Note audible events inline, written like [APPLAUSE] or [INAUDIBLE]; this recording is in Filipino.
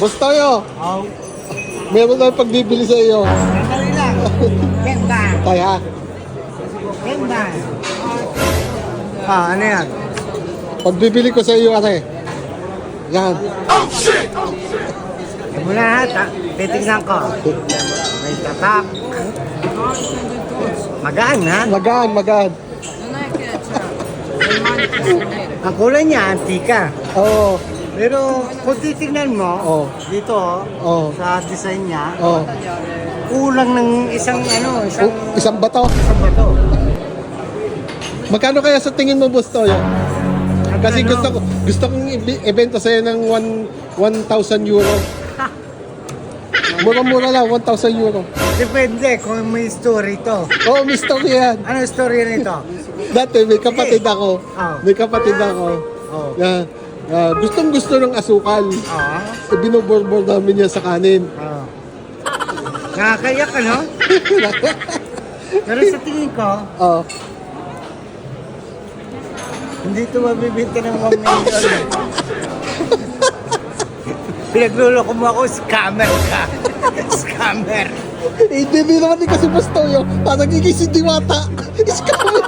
Boss Toyo, Oh, meron na pagbibili sa iyo. sandali lang. Kemba. Kaya, Kemba. Ah, ano yan? pagbibili ko sa iyo, ate. Yan. Yan muna ha, titignan ko. May tatak. Magaan ha? Magaan, magaan. Ang kulay niya, antika. Oo. Pero kung titignan mo, Oh. dito Oh. sa design niya, Oh. kulang ng isang ano, isang Oh, isang bato. isang bato. Magkano kaya sa tingin mo, Boss Toyo? Kasi gusto ko gusto kong ibenta sa'yo ng 1 1,000 euro. [LAUGHS] Mura-mura lang, 1,000 euro. Depende kung may story to. Oo, oh, mister yan. Ano story nito? Dati may kapatid ako. Oh. May kapatid ako. Oh. Na, ah, gustong gusto ng asukal. Ah. So, binuborbor namin yan sa kanin. Oh. Nakakayak ano? [LAUGHS] Pero sa tingin ko, Oh. hindi ito mabibinta ng 1 million. Pinagluloko mo ako, scammer ka. scammer. Eh, Hindi naman din kasi Boss Toyo. Parang nagiging si Diwata. Scammer.